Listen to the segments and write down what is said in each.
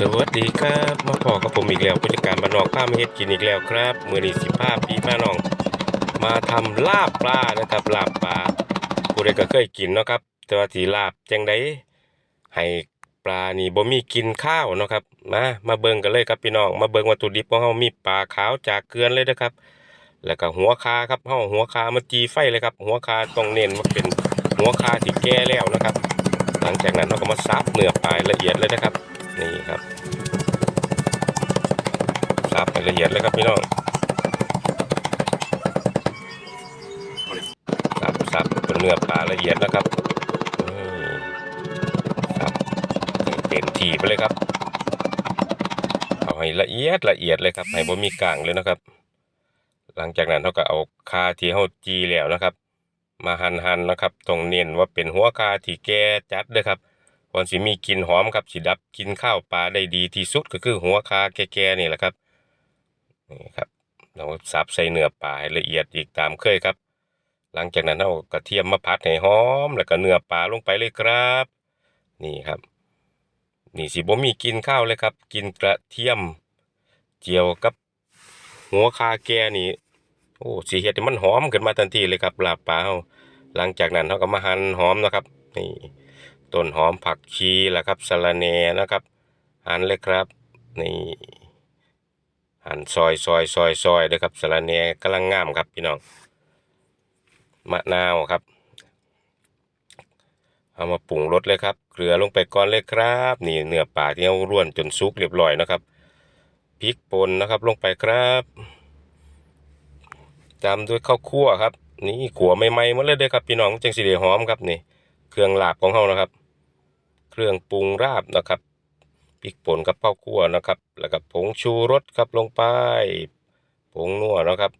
สวัสดีครับมาพอกับผมอีกแล้วผู้จัดการบ้านนอกข้ามเฮ็ดกินอีกแล้วครับมื้อนี้สิพาพี่ป้าน้อง มาทำลาบปลานะครับลาบปลาผู้ใดก็เคยกินเนาะครับ แต่ว่าสิลาบจังไดให้ปลานี่บ่มีกินข้าวเนาะครับมามาเบิ่งกันเลยครับพี่น้องมาเบิ่งวัตถุดิบของเฮามีปลาขาวจากเกลือนเลยนะครับ แล้วก็หัวคาครับเฮาหัวคามาจีไฟเลยครับ หัวคาต้องเน้นว่าเป็นหัวคาที่แก่แล้วนะครับ หลังจากนั้นเราก็มาซับเนื้อปลายละเอียดเลยนะครับ นี่ครับซับให้ละเอียดเลยครับพี่น้องซับซับเป็นเนื้อปลาละเอียดนะครับนี่ซับเต็มที่ไปเลยครับ เอาให้ละเอียดละเอียดเลยครับให้บ่มีกลางเลยนะครับ หลังจากนั้นเราก็เอาคาที่เฮาจีแล้วนะครับ มาหันหันนะครับต้องเน้นว่าเป็นหัวคาที่แก่จัดเด้อครับ ก่อนสิมีกลิ่นหอมครับสิดับกินข้าวปลาได้ดีที่สุดก็คือหัวคาแก่ๆนี่แหละครับนี่ครับเราสับใส่เนื้อปลาให้ละเอียดอีกตามเคยครับ หลังจากนั้นเอากระเทียมมาผัดให้หอม แล้วก็เนื้อปลาลงไปเลยครับ นี่ครับ นี่สิบ่มีกินข้าวเลยครับ กินกระเทียม เจียวกับหัวคาแก่นี่โอ้สีเห็ดมันหอมขึ้นมาทันทีเลยครับลาบปลาเฮาหลังจากนั้นเขาก็มาหั่นหอมนะครับนี่ ต้นหอมผักชีแหละครับสะระแหน่นะครับ หั่นเลยครับนี่หั่นซอยซอยซอยซอยเลยครับสะระแหน่กำลังงามครับพี่น้องมะนาวครับ เอามาปรุงรสเลยครับ เกลือลงไปก่อนเลยครับ นี่เนื้อปลาที่เราร่วนจนสุกเรียบร้อยนะครับพริกป่นนะครับลงไปครับตามด้วยข้าวคั่วครับ นี่ขัวใหม่ๆหมาเลยเด้อครับพี่น้องจังสิได้หอมครับนี่ เครื่องลาบของเฮานะครับ เครื่องปรุงราบนะครับพริกป่นกับข้าวคั่วนะครับ แล้วก็ผงชูรสครับลงไป ผงนัวนะครับ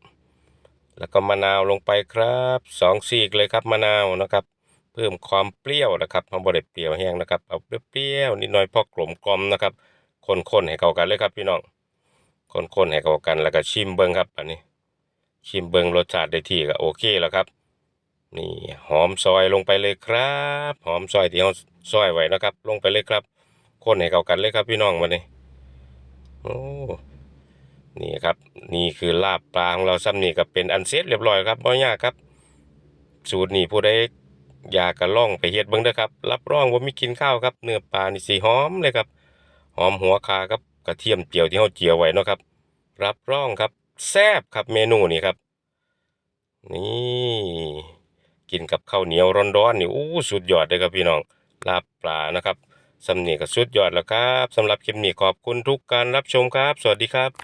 แล้วก็มะนาวลงไปครับสองซีกเลยครับมะนาวนะครับ เพิ่มความเปรี้ยวนะครับเราบ่ได้เปรี้ยวแห้งนะครับเอาเปรี้ยวนิดหน่อยพอกลมกลมนะครับคนๆให้เข้ากันเลยครับพี่น้องคนๆให้เข้ากันแล้วก็ชิมเบิ่งครับอันนี้ ชิมเบิ้งรสชาติได้ที่ก็โอเคแล้วครับ นี่หอมซอยลงไปเลยครับ หอมซอยที่เรา ซอยไว้นะครับ ลงไปเลยครับคนให้เข้ากันเลยครับพี่น้องมาเนี่ยโอ้นี่ครับ นี่คือลาบปลาของเราซ้ำนี่ก็เป็นอันเสร็จเรียบร้อยครับบ่ยากครับ สูตรนี่ผู้ใดอยากกระล่องไปเฮ็ดเบิ่งเด้อครับ รับรองว่ามีกินข้าวครับ เนื้อปลานี่สีหอมเลยครับ หอมหัวคาครับกระเทียมเจียวที่เราเจียวไว้เนาะครับ รับรองครับ แซ่บครับเมนูนี้ครับ นี่ กินกับข้าวเหนียวร้อนๆนี่อู้สุดยอดเลยครับพี่น้อง ลาบปลานะครับสำเนียกสุดยอดแล้วครับสำหรับคลิปนี้ขอบคุณทุกการรับชมครับ สวัสดีครับ